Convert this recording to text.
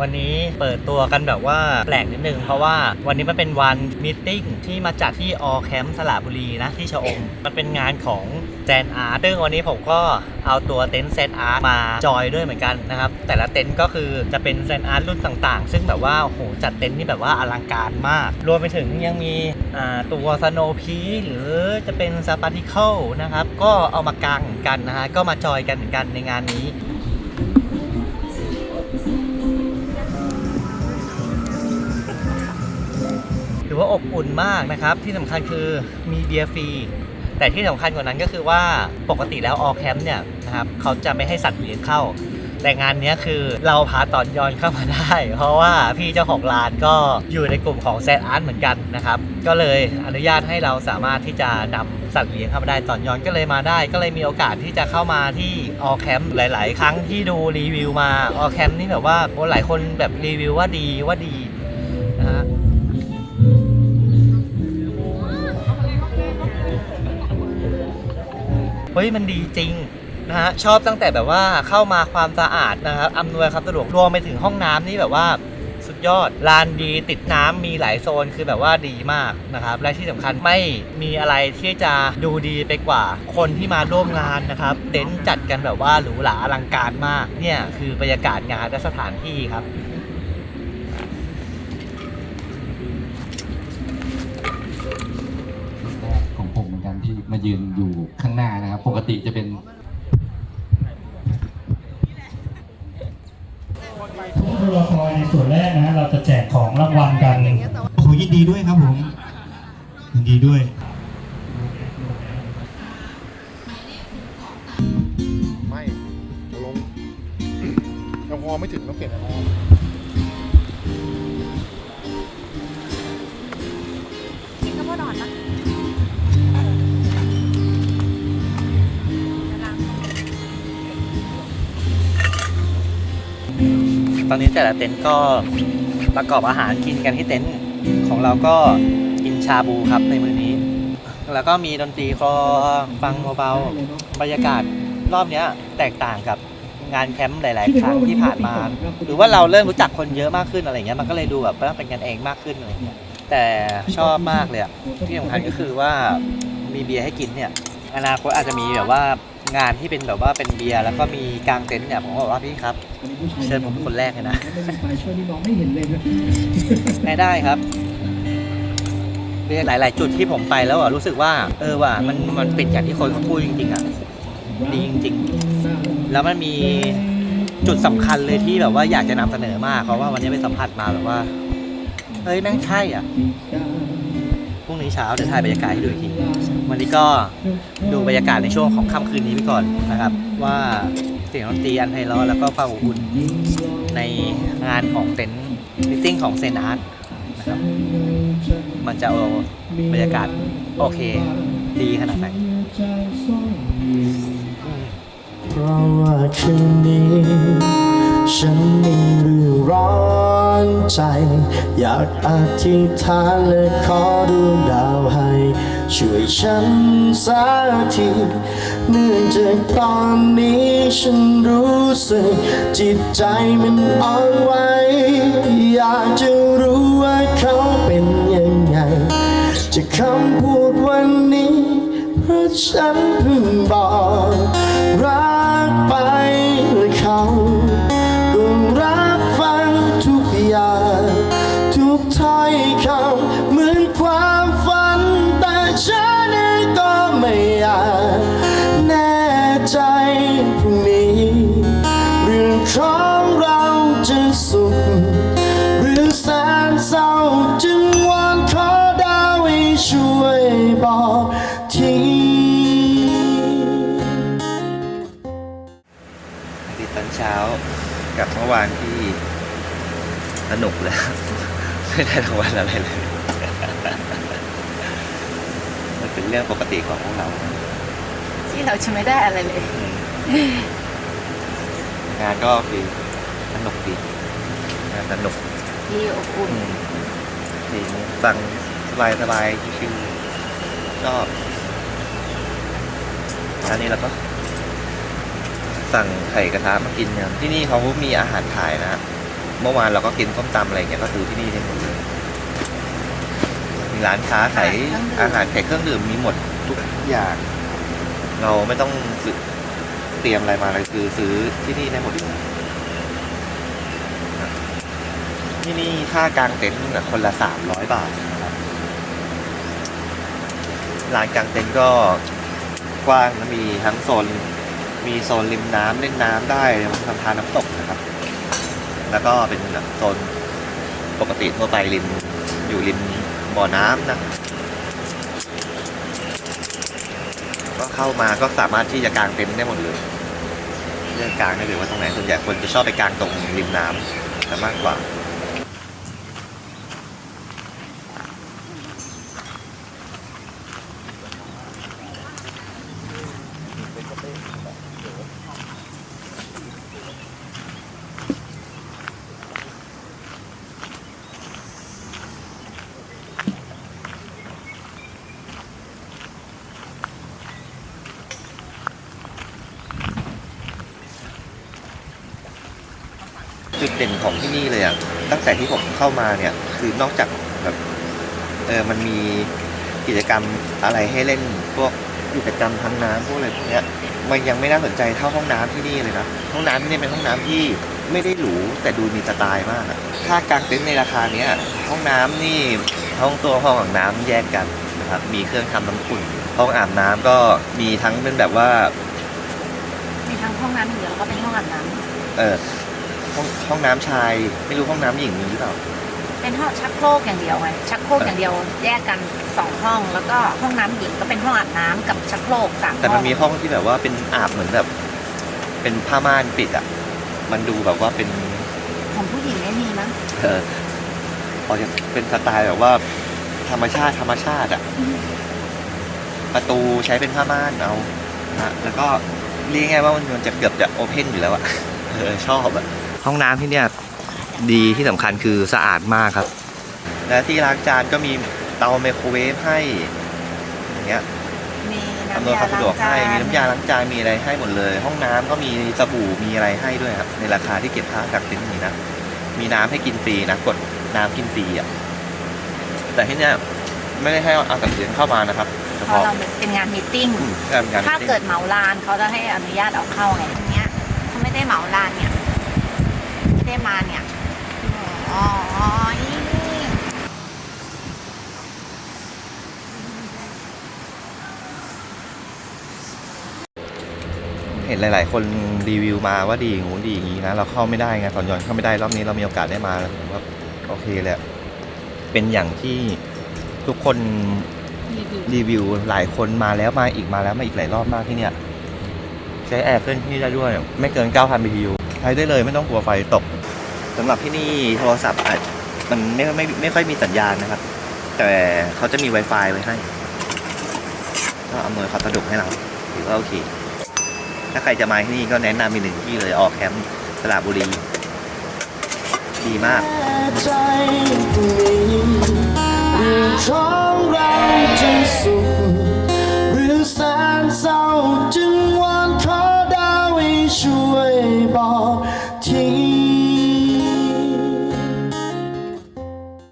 วันนี้เปิดตัวกันแบบว่าแปลกนิดนึง เพราะว่าวันนี้มันเป็นวันมิทติ้งที่มาจัดที่ออแคมป์สระบุรีนะที่ชะอม มันเป็นงานของแจนอาร์ตซึ่งวันนี้ผมก็เอาตัวเต็นท์เซนอาร์ตมาจอยด้วยเหมือนกันนะครับ แต่ละเต็นท์ก็คือจะเป็นเซนอาร์ตรุ่นต่างๆ ซึ่งแบบว่าโอ้โหจัดเต็นท์นี่แบบว่าอลังการมาก รวมไปถึงยังมีตัวสโนพีหรือจะเป็นซาปาติเคิลนะครับ ก็เอามากางเหมือนกันนะฮะก็มาจอยกันเหมือนกันในงานนี้ ว่าอบอุ่นมากนะครับ ที่สำคัญคือมีเบียร์ฟรีแต่ที่สำคัญกว่านั้นก็คือว่าปกติแล้วออแคมป์เนี่ยนะครับเขาจะไม่ให้สัตว์เลี้ยงเข้า แต่งานนี้คือเราพาตอนยอนเข้ามาได้ เพราะว่าพี่เจ้าของร้านก็อยู่ในกลุ่มของแซดอาร์ตเหมือนกันนะครับ ก็เลยอนุญาตให้เราสามารถที่จะนำสัตว์เลี้ยงเข้ามาได้ตอนย้อนก็เลยมาได้ ก็เลยมีโอกาสที่จะเข้ามาที่ออแคมป์หลาย ๆ ครั้งที่ดูรีวิวมาออแคมป์นี่แบบว่าหลายคนแบบรีวิวว่าดีว่าดีนะฮะ ฮ้ยมันดีจริงนะฮะชอบตั้งแต่แบบว่าเข้ามาความสะอาดนะครับอำนวยความสะดวกรวมไปถึงห้องน้ำนี่แบบว่าสุดยอดลานดีติดน้ำมีหลายโซนคือแบบว่าดีมากนะครับ และที่สำคัญไม่มีอะไรที่จะดูดีไปกว่าคนที่มาร่วมงานนะครับ เต็นท์จัดกันแบบว่าหรูหราอลังการมาก เนี่ยคือบรรยากาศงานและสถานที่ครับของผมเหมือนกันที่มายืนอยู่ ข้างหน้านะครับ ปกติจะเป็นทุกรอคอยในส่วนแรกนะฮะเราจะแจกของรางวัลกันขอยินดีด้วยครับผมยินดีด้วยไม่ลงแอลกอฮอล์ไม่ถึงต้องเปลี่ยนแอลกอฮอล์กินข้าวโพดอ่อนนะ ตอนนี้แต่ละเต็นท์ก็ประกอบอาหารกินกันที่เต็นท์ของเราก็กินชาบูครับในมื้อนี้ แล้วก็มีดนตรีคลอฟังเบาๆบรรยากาศรอบเนี้ยแตกต่างกับงานแคมป์หลาย ๆ ครั้งที่ผ่านมา หรือว่าเราเริ่มรู้จักคนเยอะมากขึ้นอะไรเงี้ยมันก็เลยดูแบบว่าเป็นกันเองมากขึ้นอะไรเงี้ยแต่ชอบมากเลยอะที่สำคัญก็คือว่ามีเบียร์ให้กินเนี่ยอนาคตอาจจะมีแบบว่า งานที่เป็นแบบว่าเป็นเบียร์แล้วก็มีกางเต็นท์เนี่ยผมก็บอกว่าพี่ครับเชิญผมเป็นคนแรกเลยนะช่วยนี่มองไม่เห็นเลยนะได้ได้ครับเรียกหลาย ๆ จุดที่ผมไปแล้วอะรู้สึกว่า เออว่ะมันมันเป็นอย่างที่คนเขาพูดจริง ๆ อะดีจริง ๆ แล้วมันมีจุดสำคัญเลยที่แบบว่าอยากจะนำเสนอมากเพราะว่าวันนี้ไปสัมผัสมาแบบว่าเฮ้ยแม่งใช่อะพรุ่งนี้เช้าเดี๋ยวถ่ายบรรยากาศให้ดูอีกที วันนี้ก็ดูบรรยากาศในช่วงของค่ำคืนนี้ไปก่อนนะครับ ว่าเสียงดนตรีอันไพเราะแล้วก็ความอบอุ่นในงานของเต็นท์มิทติ้งของเซนอาร์ตนะครับมันจะเอาบรรยากาศโอเค ดีขนาดไหนเพราะว่าคืนนี้ฉันมีเรื่องร้อนใจ อยากอธิษฐานและขอดวงดาวให้ ช่วยฉันสักทีเนื่องจากตอนนี้ฉันรู้สึกจิตใจมันอ่อนไหวอยากจะรู้ว่าเขาเป็นยังไง จะคำพูดวันนี้ เพราะฉันเพิ่งบอก ของเราจะสุข หรือแสนเศร้าจึงวอนขอดาวให้ช่วยบอกทีอดีตตอนเช้ากับเมื่อวานที่สนุกแล้ว ไม่ได้รางวัลอะไรเลย มันเป็นเรื่องปกติของพวกเรา ที่เราจะไม่ได้อะไรเลย งานก็คือสนุกดีงานสนุกที่อบอุ่นอืมดีฟังสบายสบายๆชิวๆก็อันนี้เราก็ สั่งไข่กระทะมากินกันที่นี่เขามีอาหารขายนะฮะเมื่อวานเราก็กินส้มตำอะไรอย่างเงี้ยก็ซื้อที่นี่ได้หมดเลยมีร้านค้าขายอาหารขายเครื่องดื่มมีหมดทุกอย่าง เราไม่ต้องซื้อ เตรียมอะไรมาเลยคือซื้อที่นี่ได้หมดเลยที่นี่ค่ากลางเต็นท์คนละสามร้อยบาทนะครับร้านกลางเต็นท์ก็กว้างและมีทั้งโซนมีโซนริมน้ำเล่นน้ำได้ทำทานน้ำตกนะครับ แล้วก็เป็นแบบโซนปกติทั่วไปริมอยู่ริมบ่อน้ำนะ ก็เข้ามาก็สามารถที่จะกางเต็นท์ได้หมดเลยเลือกกางได้เลยว่าตรงไหนส่วนใหญ่คนจะชอบไปกางตรงริมน้ำแต่มากกว่า จุดเด่นของที่นี่เลยอะตั้งแต่ที่ผมเข้ามาเนี่ย คือนอกจากแบบเออมันมีกิจกรรมอะไรให้เล่นพวกกิจกรรมทางน้ำพวกอะไรพวกเนี้ยมันยังไม่น่าสนใจเท่าห้องน้ำที่นี่เลยนะห้องน้ำที่นี่เป็นห้องน้ำที่ไม่ได้หรูแต่ดูมีสไตล์มากอะถ้ากางเต็นท์ในราคาเนี้ยห้องน้ำนี่ห้องตัวห้องอาบน้ำแยกกันนะครับมีเครื่องทำน้ำอุ่นห้องอาบน้ำก็มีทั้งเป็นแบบว่า มีทั้งห้องน้ำหญิงแล้วก็เป็นห้องอาบน้เออ ห้องห้องน้ำชาย ไม่รู้ห้องน้ำหญิงมีหรือเปล่าำเป็นห้องชักโครกอย่างเดียวไงชักโครกอย่างเดียวแยกกันสองห้อง แล้วก็ห้องน้ำหญิงก็เป็นห้องอาบน้ำกับชักโครกสามห้องแต่มันมีห้องที่แบบว่าเป็นอาบเหมือนแบบ เป็นผ้าม่านปิดอะ มันดูแบบว่าเป็นของผู้หญิงไม่มีมั้งเออพอจะเป็นสไตล์แบบว่า ธรรมชาติธรรมชาติอะ ประตูใช้เป็นผ้าม่านเอานะแล้วก็เรียกไงายว่ามันมันจะเกือบจะโอเพนอยู่แล้วอะเออชอบอะ ห้องน้ำที่เนี่ยดีที่สำคัญคือสะอาดมากครับ และที่ล้างจานก็มีเตาไมโครเวฟให้อย่างเงี้ยมีอำนวยน้ำยาความสะดวกให้มีล้างจานน้ำยาล้างจานมีอะไรให้หมดเลย ห้องน้ำก็มีสบู่มีอะไรให้ด้วยครับในราคาที่เก็บค่าจากเต็นท์นี้นะมีน้ำให้กินฟรีนะกดน้ำกินฟรีอะแต่ที่เนี้ยไม่ได้ให้เอาจากเต็นท์เข้ามานะครับเฉเพราะพาะเราเป็นงานมีตติ้ง อืมแค่เป็นการถ้าเกิดเหมาลานเขาจะให้อนุญาตเอาเข้าไงอันเนี้ยเขาไม่ได้เหมาลานเนี่ย ไม่ได้มาเนี่ยอ๋อนี่เห็นหลาย ๆ คนรีวิวมาว่าดีงูนดีอย่างนี้นะ เราเข้าไม่ได้ไงตอนย้อนเข้าไม่ได้รอบนี้เรามีโอกาสได้มาแล้วผมว่าโอเคเลยอะเป็นอย่างที่ทุกคนรีวิวหลายคนมาแล้วมาอีกมาแล้วมาอีกหลายรอบมากที่เนี่ย ใช้แอร์เคลื่อนที่ได้ด้วย ไม่เกิน 9,000 BTU ใช้ได้เลยไม่ต้องกลัวไฟตก สำหรับที่นี่โทรศัพท์อาจมันไม่ไม่ไม่ค่อยมีสัญญาณนะครับ แต่เขาจะมี Wi-Fi ไว้ให้ ก็อำนวยความสะดวกให้เราถือว่าโอเค ถ้าใครจะมาที่นี่ก็แนะนำอีกหนึ่งที่เลยออกแคมป์สระบุรี ดีมาก ใจมีเรื่องขอ